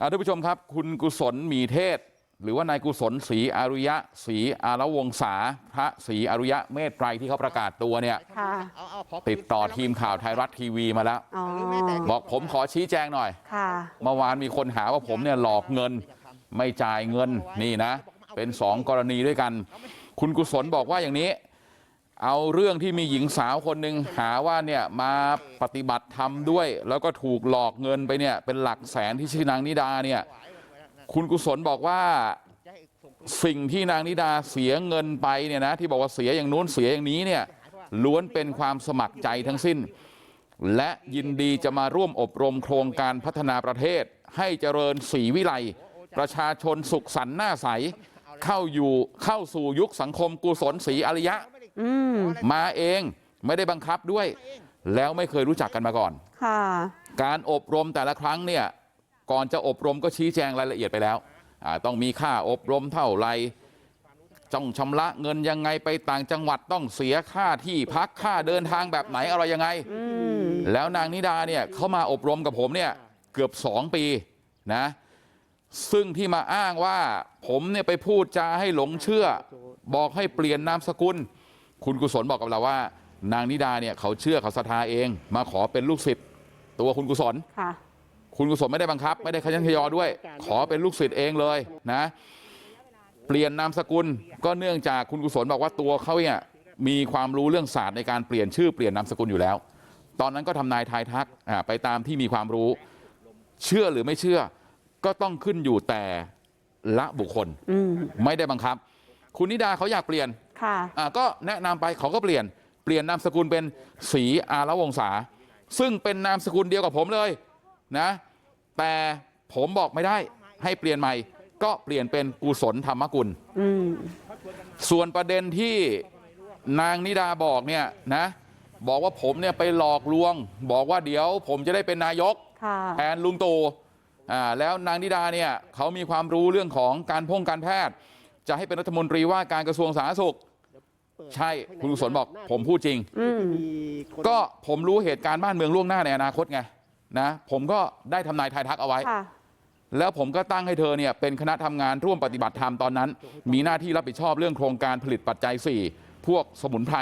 อ่าท่านผู้ชมครับคุณกุศลหมีเทศหรือว่านายกุศลศรีอารุยะศรีอารวงศาพระศรีอารุยะเมตไตรที่เขาประกาศตัวเนี่ยค่ะติดต่อทีมข่าวไทยรัฐทีวีมาแล้วอ๋อบอกผมขอชี้แจงหน่อยค่ะเมื่อวานมีคนหาว่าผมเนี่ยหลอกเงินไม่จ่ายเงินนี่นะเป็นสองกรณีด้วยกันคุณกุศลบอกว่าอย่างนี้ เอาเรื่องที่มีหญิงสาวคนหนึ่งหาว่าเนี่ยมาปฏิบัติธรรมด้วยแล้วก็ถูกหลอกเงินไปเนี่ยเป็นหลักแสนที่ชื่อนางนิดาเนี่ยคุณกุศลบอกว่าสิ่งที่นางนิดาเสียเงินไปเนี่ยนะที่บอกว่าเสียอย่างนู้นเสียอย่างนี้เนี่ยล้วนเป็นความสมัครใจทั้งสิ้นและยินดีจะมาร่วมอบรมโครงการพัฒนาประเทศให้เจริญศรีวิไลประชาชนสุขสันต์หน้าใสเข้าอยู่เข้าสู่ยุคสังคมกุศลศรีอริยะ อืมมาเองไม่ได้บังคับด้วยแล้วไม่เคยรู้จักกันมาก่อนค่ะการอบรมแต่ละครั้งเนี่ยก่อนจะอบรมก็ชี้แจงรายละเอียดไปแล้วอ่าต้องมีค่าอบรมเท่าไหรต้องชำระเงินยังไงไปต่างจังหวัดต้องเสียค่าที่พักค่าเดินทางแบบไหนอะไรยังไงอืมแล้วนางนิดาเนี่ยเขามาอบรมกับผมเนี่ยเกือบสองปีนะซึ่งที่มาอ้างว่าผมเนี่ยไปพูดจาให้หลงเชื่อบอกให้เปลี่ยนนามสกุล คุณกุศลบอกกับเราว่านางนิดาเนี่ยเขาเชื่อเขาศรัทธาเองมาขอเป็นลูกศิษย์ตัวคุณกุศลค่ะคุณกุศลไม่ได้บังคับไม่ได้ขยันขยอด้วยขอเป็นลูกศิษย์เองเลยนะเปลี่ยนนามสกุลก็เนื่องจากคุณกุศลบอกว่าตัวเขาเนี่ยมีความรู้เรื่องศาสตร์ในการเปลี่ยนชื่อเปลี่ยนนามสกุลอยู่แล้ว ตอนนั้นก็ทำนายทายทักอ่าไปตามที่มีความรู้ เชื่อหรือไม่เชื่อ ก็ต้องขึ้นอยู่แต่ละบุคคลอืมไม่ได้บังคับ คุณนิดาเขาอยากเปลี่ยนค่ะอ่า ก็แนะนำไปเขาก็เปลี่ยนเปลี่ยนนามสกุลเป็นศรีอารวงศาซึ่งเป็นนามสกุลเดียวกับผมเลยนะแต่ผมบอกไม่ได้ให้เปลี่ยนใหม่ก็เปลี่ยนเป็นกุศลธรรมกุลอืมส่วนประเด็นที่นางนิดาบอกเนี่ยนะบอกว่าผมเนี่ยไปหลอกลวง บอกว่าเดี๋ยวผมจะได้เป็นนายกค่ะแทนลุงตู่อ่าแล้วนางนิดาเนี่ยเขามีความรู้เรื่องของการพ่งการแพทย์ จะให้เป็นรัฐมนตรีว่าการกระทรวงสาธารณสุข ใช่คุณกุศลบอกผมพูดจริงอืมก็ผมรู้เหตุการณ์บ้านเมืองล่วงหน้าในอนาคตไงนะผมก็ได้ทำนายทายทักเอาไว้ค่ะแล้วผมก็ตั้งให้เธอเนี่ยเป็นคณะทำงานร่วมปฏิบัติธรรมตอนนั้น มีหน้าที่รับผิดชอบเรื่องโครงการผลิตปัจจัย4พวกสมุนไพร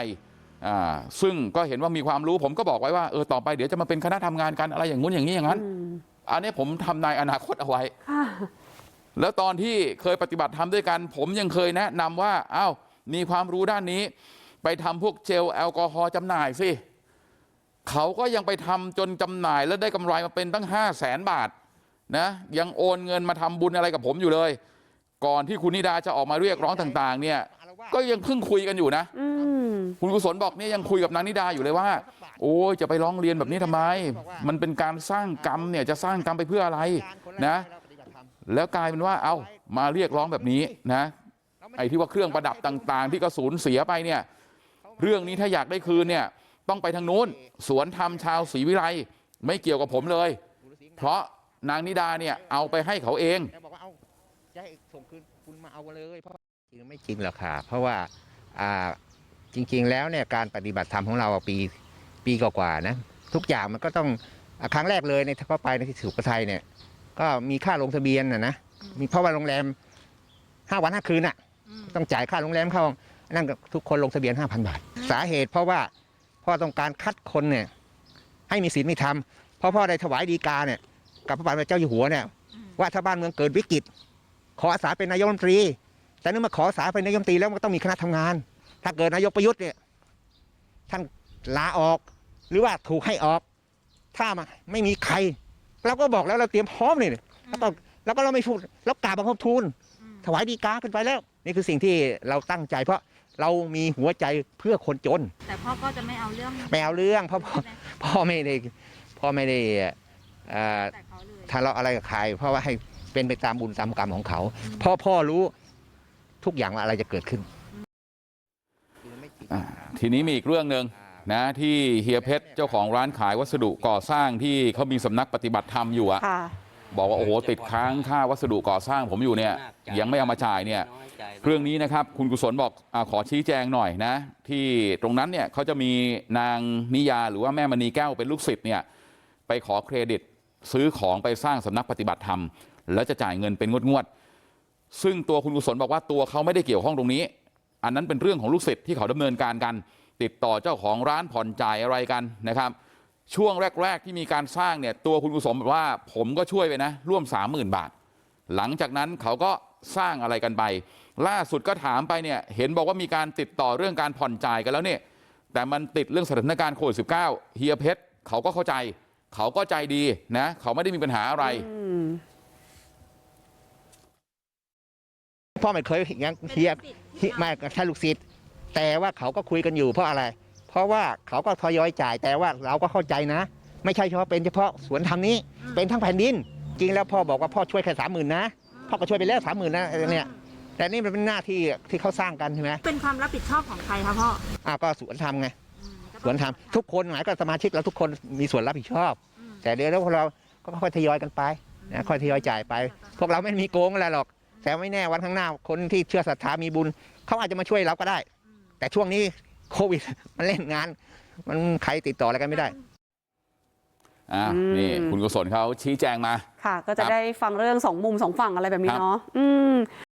อ่าซึ่งก็เห็นว่ามีความรู้ผมก็บอกไว้ว่าเออต่อไปเดี๋ยวจะมาเป็นคณะทำงานกันอะไรอย่างงู้นอย่างนี้อย่างนั้นอืมอันนี้ผมทำนายอนาคตเอาไว้ค่ะแล้วตอนที่เคยปฏิบัติธรรมด้วยกัน ผมยังเคยแนะนำว่าอ้าว มีความรู้ด้านนี้ไปทำพวกเจลแอลกอฮอล์จำหน่ายสิเขาก็ยังไปทำจนจำหน่ายแล้วได้กำไรมาเป็นตั้งห้าแสนบาทนะยังโอนเงินมาทำบุญอะไรกับผมอยู่เลย ก่อนที่คุณนิดาจะออกมาเรียกร้องต่างๆ เนี่ย ก็ยังเพิ่งคุยกันอยู่นะอืมคุณกุศลบอกเนี่ยยังคุยกับนางนิดาอยู่เลยว่า โอ้ยจะไปร้องเรียนแบบนี้ทำไม มันเป็นการสร้างกรรมเนี่ยจะสร้างกรรมไปเพื่ออะไรนะ แล้วกลายเป็นว่าเอามาเรียกร้องแบบนี้นะ ไอ้ที่ว่าเครื่องประดับต่างๆที่ก็สูญเสียไปเนี่ยเรื่องนี้ถ้าอยากได้คืนเนี่ยต้องไปทางนู้นสวนธรรมชาวศรีวิไลไม่เกี่ยวกับผมเลยเพราะนางนิดาเนี่ยเอาไปให้เขาเองบอกว่าเอาจะให้ส่งคืนคุณมาเอาเลยเพราะจริงไม่จริงหรอกค่ะ เพราะว่าจริง ๆ แล้วเนี่ยการปฏิบัติธรรมของเราปีปีกว่าๆนะทุกอย่างมันก็ต้องอครั้งแรกเลยในถ้าเข้าไปในที่สุขไทยเนี่ย ก็มีค่าลงทะเบียนนะนะมีเพราะว่าโรงแรมห้าวันห้าคืนอะ ต้องจ่ายค่าโรงแรมเข้านั่นก็ทุกคนลงทะเบียนห้าพันบาท สาเหตุเพราะว่าพ่อต้องการคัดคนเนี่ยให้มีศีลมีธรรมเพราะพ่อได้ถวายดีกาเนี่ยกับพระบาทสมเด็จเจ้าอยู่หัวเนี่ยว่าถ้าบ้านเมืองเกิดวิกฤต ขออาสาเป็นนายกรัฐมนตรี แต่เนื่องมาขออาสาเป็นนายกรัฐมนตรีแล้วมันก็ต้องมีคณะทำงาน ถ้าเกิดนายกประยุทธ์เนี่ยท่านลาออกหรือว่าถูกให้ออก ถ้ามาไม่มีใครเราก็บอกแล้วเราเตรียมพร้อมนี่แล้วก็แล้วก็เราไม่พูดแล้วกราบบังคมทูลถวายดีกาขึ้นไปแล้ว นี่คือสิ่งที่เราตั้งใจ เพราะเรามีหัวใจเพื่อคนจน แต่พ่อก็จะไม่เอาเรื่องไม่เอาเรื่องเพราะพ่อใช่ไหมพ่อไม่ได้พ่อไม่ได้เอ่อแต่เขาเลยทะเลาะอะไรกับใครเพราะว่าให้เป็นไปตามบุญตามกรรมของเขาเพราะพ่อรู้ทุกอย่างว่าอะไรจะเกิดขึ้น อ่าทีนี้มีอีกเรื่องหนึ่งนะที่เฮียเพชรเจ้าของร้านขายวัสดุก่อสร้างที่เขามีสำนักปฏิบัติธรรมอยู่อะค่ะ บอกว่าโอ้โหติดค้างค่าวัสดุก่อสร้างผมอยู่เนี่ยยังไม่เอามาจ่ายเนี่ยเรื่องนี้นะครับคุณกุศลบอกอขอชี้แจงหน่อยนะที่ตรงนั้นเนี่ยเขาจะมีนางนิยาหรือว่าแม่มณีแก้วเป็นลูกศิษย์เนี่ยไปขอเครดิตซื้อของไปสร้างสำนักปฏิบัติธรรมแล้วจะจ่ายเงินเป็นงวดๆซึ่งตัวคุณกุศลบอกว่าตัวเขาไม่ได้เกี่ยวข้องตรงนี้ อันนั้นเป็นเรื่องของลูกศิษย์ที่เขาดำเนินการกันติดต่อเจ้าของร้านผ่อนจ่ายอะไรกันนะครับ ช่วงแรกๆที่มีการสร้างเนี่ยตัวคุณกุศลบอกว่าผมก็ช่วยไปนะร่วมสามหมื่นบาทหลังจากนั้นเขาก็สร้างอะไรกันไปล่าสุดก็ถามไปเนี่ยเห็นบอกว่ามีการติดต่อเรื่องการผ่อนจ่ายกันแล้วเนี่ยแต่มันติดเรื่องสถานการณ์โควิดสิเฮียเพชรเขาก็เข้าใจเขาก็ใจดีนะเขาไม่ได้มีปัญหาอะไรพ่อไม่เคยอย่างนั้นเฮียเฮียไม่ใช่ลูกศิษย์แต่ว่าเขาก็คุยกันอยู่เพราะอะไร เพราะว่าเขาก็ทยอยจ่ายแต่ว่าเราก็เข้าใจนะ ไม่ใช่เฉพาะเป็นเฉพาะสวนธรรมนี้เป็นทั้งแผ่นดิน จริงแล้วพ่อบอกว่าพ่อช่วยแค่สามหมื่นนะพ่อก็ช่วยไปแล้วสามหมื่นนะไอ้เนี่ยแต่นี่มันเป็นหน้าที่ที่เขาสร้างกันใช่ไหมเป็นความรับผิดชอบของใครคะพ่ออ้าวก็สวนธรรมไงอืมก็สต้วองนธรรมทุกคนหมายก็สมาชิกเราทุกคนมีส่วนรับผิดชอบอืมแต่เดี๋ยวแล้วพวกเราก็ค่อยทยอยกันไปนะค่อยทยอยจ่ายไป พวกเราไม่มีโกงอะไรหรอก แต่ไม่แน่วันข้างหน้าคนที่เชื่อศรัทธามีบุญเขาอาจจะมาช่วยเราก็ได้ แต่ช่วงนี้ โควิดมันเล่นงาน มันใครติดต่ออะไรกันไม่ได้อ่าอืมนี่คุณกุศลเขาชี้แจงมา ค่ะ ก็จะครับได้ฟังเรื่องสองมุมสองฝั่งอะไรแบบนี้ครับเนาะอืม